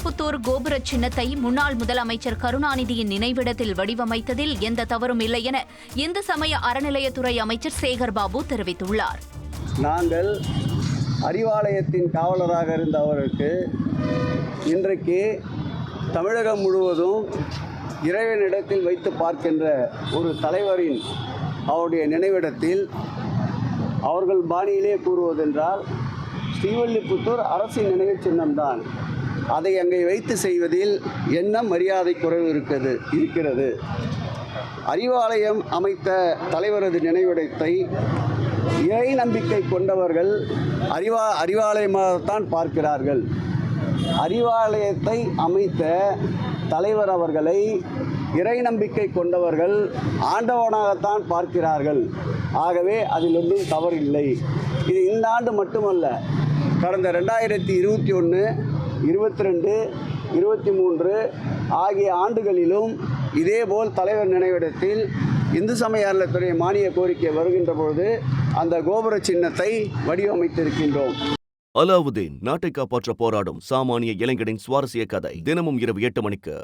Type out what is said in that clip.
ஸ்ரீவில்லிபுத்தூர் கோபுர சின்னத்தை முன்னாள் முதலமைச்சர் கருணாநிதியின் நினைவிடத்தில் வடிவமைத்ததில் எந்த தவறும் இல்லை என இந்து சமய அறநிலையத்துறை அமைச்சர் சேகர் பாபு தெரிவித்துள்ளார். நாங்கள் அறிவாலயத்தின் காவலராக இருந்த அவருக்கு இன்றைக்கு தமிழகம் முழுவதும் இறைவனிடத்தில் வைத்து பார்க்கின்ற ஒரு தலைவரின் அவருடைய நினைவிடத்தில் அவர்கள் பாணியிலே கூறுவதென்றால் ஸ்ரீவல்லிபுத்தூர் அரசின் நினைவுச் சின்னம்தான். அதை அங்கே வைத்து செய்வதில் என்ன மரியாதை குறைவு இருக்கிறது இருக்கிறது. அறிவாலயம் அமைத்த தலைவரது நினைவிடத்தை இறை நம்பிக்கை கொண்டவர்கள் அறிவா அறிவாலயமாகத்தான் பார்க்கிறார்கள். அறிவாலயத்தை அமைத்த தலைவர் அவர்களை இறை நம்பிக்கை கொண்டவர்கள் ஆண்டவனாகத்தான் பார்க்கிறார்கள். ஆகவே அதில் ஒன்றும் தவறில்லை. இது இந்த ஆண்டு மட்டுமல்ல. கடந்த ரெண்டாயிரத்தி இருபத்தி ஒன்று இருபத்தி ரெண்டு இருபத்தி மூன்று ஆகிய ஆண்டுகளிலும் இதேபோல் தலைவர் நினைவிடத்தில் இந்து சமய அறநிலையத்துறை மானிய கோரிக்கை வருகின்ற பொழுது அந்த கோபுர சின்னத்தை வடிவமைத்திருக்கின்றோம். அலாவுதீன் நாட்டை காப்பாற்ற போராடும் சாமானிய இளைஞனின் சுவாரஸ்ய கதை தினமும் இரவு எட்டு மணிக்கு.